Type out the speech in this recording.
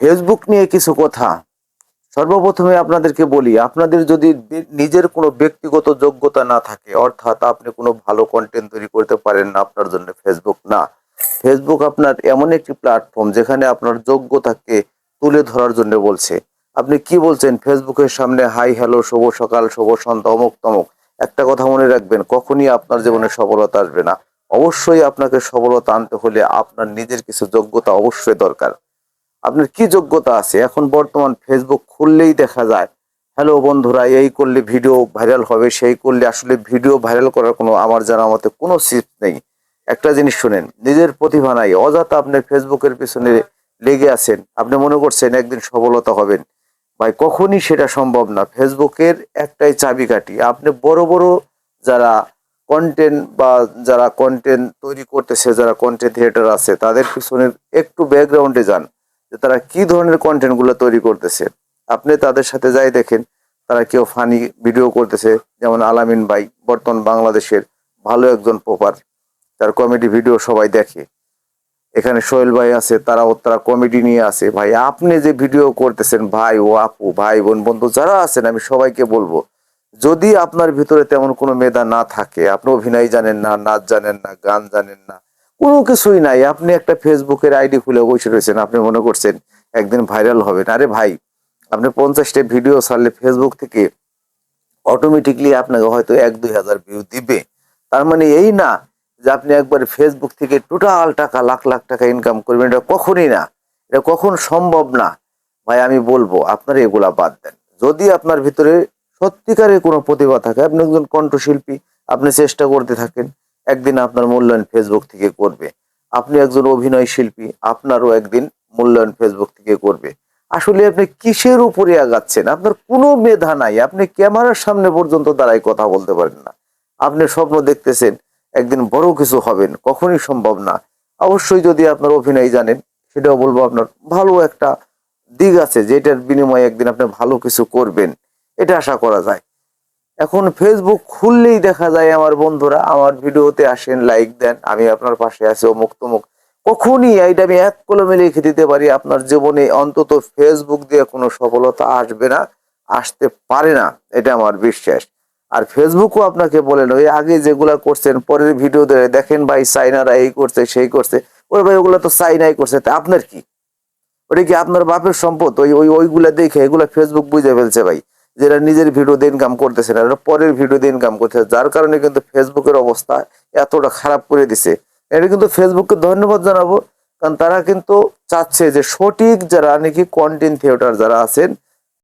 Facebook নিয়ে কিছু কথা। সর্বপ্রথমে আপনাদেরকে বলি, আপনাদের যদি নিজের কোনো ব্যক্তিগত যোগ্যতা না থাকে, অর্থাৎ আপনি কোনো ভালো কন্টেন্ট তৈরি করতে পারেন না, আপনার জন্য ফেসবুক না। ফেসবুক আপনার এমন একটি প্ল্যাটফর্ম যেখানে আপনার যোগ্যতাকে তুলে ধরার জন্য বলছে। আপনি কি বলছেন? ফেসবুকের সামনে, হাই, হ্যালো, শুভ সকাল, শুভ সন্ধ্যা, অমুক, তমুক। একটা কথা মনে রাখবেন, কখনই আপনার জীবনে সফলতা আসবে না। অবশ্যই আপনাকে সফলতা আনতে হলে আপনার নিজের কিছু যোগ্যতা অবশ্যই দরকার। আপনার কি যোগ্যতা আছে? এখন বর্তমান ফেসবুক খুললেই দেখা যায় হ্যালো বন্ধুরা, এই করলে ভিডিও ভাইরাল হবে, সেই করলে আসলে ভিডিও ভাইরাল করার কোনো আমার জানা মতে কোনো সিপ নেই। একটা জিনিস শুনেন, নিজের প্রতিভা নাই, অযথা আপনি ফেসবুকের পিছনে লেগে আছেন, আপনি মনে করছেন একদিন সফলতা হবেন। ভাই, কখনই সেটা সম্ভব না। ফেসবুকের একটাই চাবিকাঠি, আপনি বড় বড় যারা কন্টেন্ট বা যারা কন্টেন্ট তৈরি করতেছে, যারা কন্টেন্ট থিয়েটার আছে, তাদের পিছনে একটু ব্যাকগ্রাউন্ডে যান। যে তারা কি ধরনের কন্টেন্টগুলো তৈরি করতেছে। আপনি তাদের সাথে যাই দেখেন, তারা কেউ ফানি ভিডিও করতেছে, যেমন আলামিন ভাই, বর্তমান বাংলাদেশের ভালো একজন পোপার তার কমেডি ভিডিও সবাই দেখে। এখানে সোহেল ভাই আছে, তারাও তারা কমেডি নিয়ে আছে। ভাই, আপনি যে ভিডিও করতেছেন, ভাই ও আপু, ভাই বোন, বন্ধু যারা আছেন, আমি সবাইকে বলব, যদি আপনার ভিতরে তেমন কোনো মেধা না থাকে, আপনি অভিনয় জানেন না, নাচ জানেন না, গান জানেন না কোনো কিছুই নাই। আপনি একটা ফেসবুকের আইডি খুলে বসে রয়েছেন, আপনি মনে করছেন একদিন ভাইরাল হবেন আরে ভাই, আপনি পঞ্চাশটা ভিডিও ছাড়লে ফেসবুক থেকে অটোমেটিকলি আপনাকে হয়তো এক, দুই হাজার ভিউ দিবে। তার মানে এই না যে আপনি একবার ফেসবুক থেকে টোটাল টাকা, লাখ লাখ টাকা ইনকাম করবেন, এটা কখনই না। এটা কখন সম্ভব না? ভাই, আমি বলব, আপনারা এগুলা বাদ দেন। যদি আপনার ভিতরে সত্যিকারের কোনো প্রতিভা থাকে, আপনি একজন কণ্ঠশিল্পী, আপনি চেষ্টা করতে থাকেন একদিন আপনার মূল্যায়ন ফেসবুক থেকে করবে। আপনি একজন অভিনয় শিল্পী, আপনারও একদিন মূল্যায়ন ফেসবুক থেকে করবে। আসলে আপনি কিসের উপরে আগাচ্ছেন? আপনার কোনো মেধা নাই। আপনি ক্যামেরার সামনে পর্যন্ত দাঁড়াই কথা বলতে পারেন না। আপনি স্বপ্ন দেখতেছেন, একদিন বড় কিছু হবেন, কখনই সম্ভব না। অবশ্যই যদি আপনার অভিনয় জানেন, সেটাও বলব আপনার ভালো একটা দিক আছে, যেটার বিনিময়ে একদিন আপনি ভালো কিছু করবেন। এটা আশা করা যায়। এখন ফেসবুক খুললেই দেখা যায় আমার বন্ধুরা আমার ভিডিওতে আসেন লাইক দেন, আমি আপনার পাশে আছি অমুক তমুক। কখনই এইটা আমি এক কলমে লিখে দিতে পারি, আপনার জীবনে অন্তত ফেসবুক দিয়ে কোনো সফলতা আসবে না, আসতে পারে না, এটা আমার বিশ্বাস। আর ফেসবুকও আপনাকে বলেন ওই আগে যেগুলা করছেন, পরের ভিডিও ধরে দেখেন ভাই চাইনারা এই করছে, সেই করছে। ওই ভাই, ওগুলো তো চাইনাই করছে, তা আপনার কি? ওটা কি আপনার বাপের সম্পদ? ওই ওই, ওইগুলা দেখে, এগুলা ফেসবুক বুঝে ফেলছে ভাই। যেটা নিজের ভিডিও দিয়ে ইনকাম করতেছে না পরের ভিডিও দিয়ে ইনকাম করতেছে, যার কারণে কিন্তু ফেসবুকের অবস্থা এতটা খারাপ করে দিছে। এটা কিন্তু ফেসবুককে ধন্যবাদ জানাব, কারণ তারা কিন্তু চাচ্ছে যে সঠিক যারা নাকি কন্টেন্ট থিয়েটার যারা আছেন